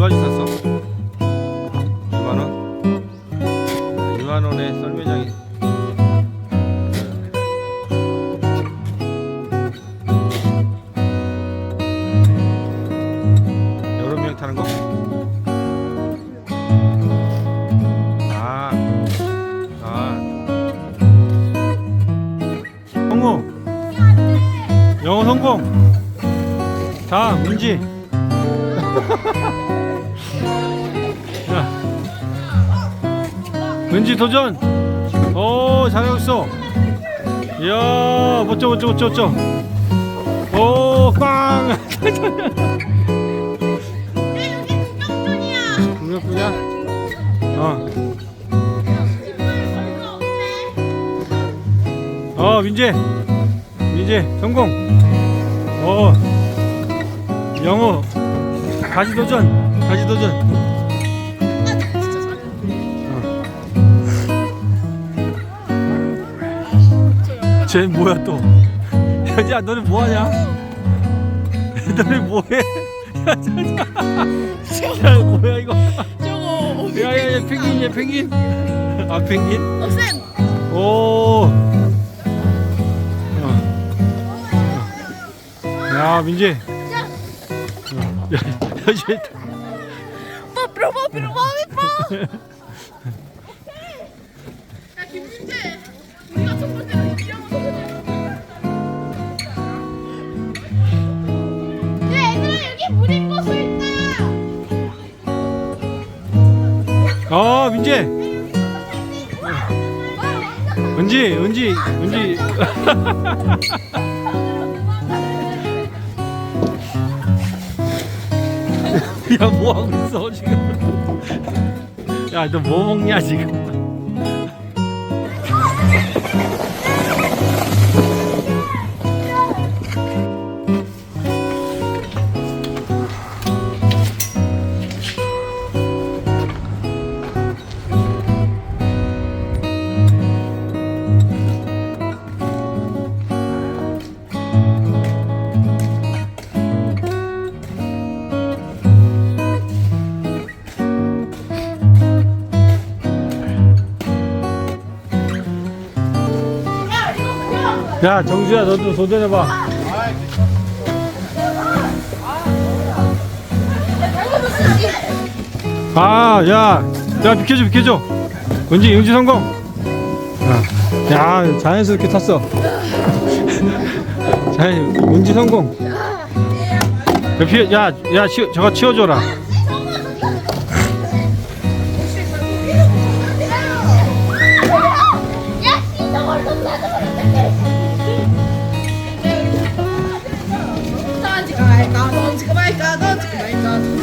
얼마지 샀어? 2만 원? 2만 원에 썰매장이 여러 명 타는 거? 아, 아. 성공. 영어 성공. 자, 문지. 은지 도전. 오, 잘하고 있어. 이야, 멋져, 멋져, 멋져, 멋져. 오, 빵. 동력분이야? 어. 어, 민재. 민재, 성공. 어. 영어. 다시 도전. 다시 도전. 쟤 뭐야 또? 야, 너네 뭐 하냐? 너네 뭐해? 야, 저, 저. 야, 뭐야 이거? 저거 야, 야, 야, 펭귄이야, 펭귄. 아, 펭귄? 오. 어. 야, 민지. 어. 야, 야, 쟤. 뽀삐로 뽀삐로 뽀삐뽀 야 은지, 은지, 은지. 야, 뭐 하고 있어 지금? 야, 너 뭐 먹냐 지금? 야, 정수야, 너도 도전해봐. 아, 야, 야, 비켜줘, 비켜줘. 은지, 은지 성공. 야, 야 자연스럽게 탔어. 자, 은지 성공. 야, 피, 야, 야, 치, 저거 치워줘라.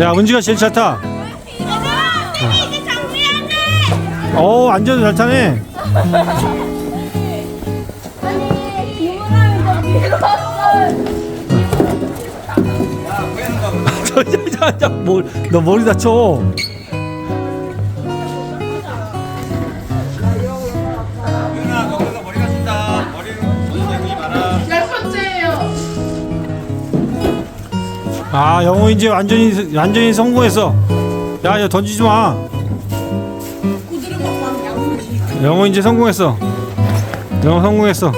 야, 은지가 제일 잘 타. 얘들아 이제 정리해야 돼 어, 앉아도 잘 타네. 아니 기분하면서 위로 왔어 저, 저, 저, 저, 뭘, 너 머리 다쳐. 아, 영호 이제 완전히, 완전히 성공했어. 야, 야, 던지지 마. 영호 이제 성공했어. 영호 성공했어.